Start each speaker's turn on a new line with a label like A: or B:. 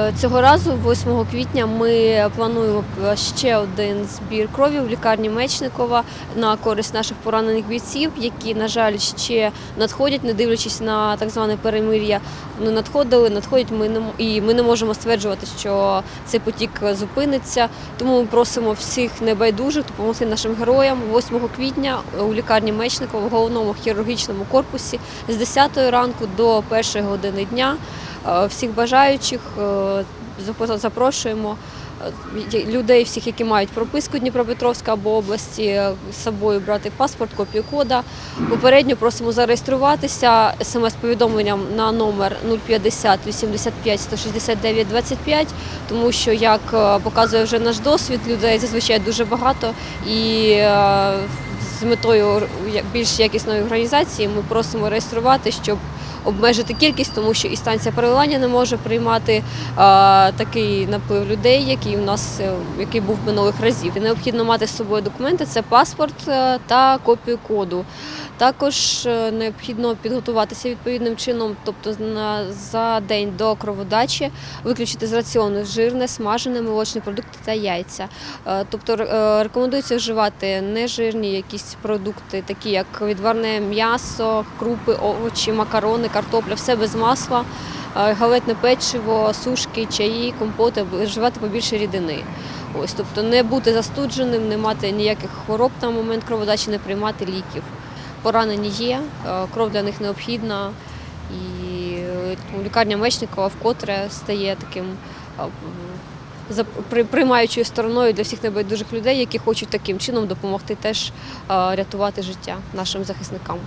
A: Е, Цього разу, 8 квітня, ми плануємо ще один збір крові в лікарні Мечникова на користь наших поранених бійців, які, на жаль, ще надходять, не дивлячись на так зване перемир'я. Вони надходили, надходять. Ми не і ми не можемо стверджувати, що цей потік зупиниться. Тому ми просимо всіх небайдужих допомогти нашим героям 8 квітня у лікарні Мечникова в головному хірургічному корпусі з 10 ранку до 1 години дня. Е, Всіх бажаючих е, запрошуємо е, людей, всіх, які мають прописку Дніпропетровська або області, з собою брати паспорт, копію кода. Попередньо просимо зареєструватися смс-повідомленням на номер 050 85 169 25, тому що, як показує вже наш досвід, людей зазвичай дуже багато і з метою більш якісної організації ми просимо реєструвати, щоб обмежити кількість, тому що і станція переливання не може приймати е, такий наплив людей, який у нас е, який був минулих разів. Необхідно мати з собою документи: це паспорт е, та копію коду. Також е, необхідно підготуватися відповідним чином, тобто на за день до кроводачі виключити з раціону жирне, смажене, молочні продукти та яйця. Тобто рекомендується вживати нежирні якісь продукти, такі як відварне м'ясо, крупи, овочі, макарони, картопля, все без масла, е, галетне печиво, сушки, чаї, компоти, вживати побільше рідини. Ось, тобто не бути застудженим, не мати ніяких хвороб на момент кроводачі, не приймати ліків. Поранені є, е, кров для них необхідна. І е, лікарня Мечникова вкотре стає таким приймаючою стороною для всіх небайдужих людей, які хочуть таким чином допомогти теж рятувати життя нашим захисникам.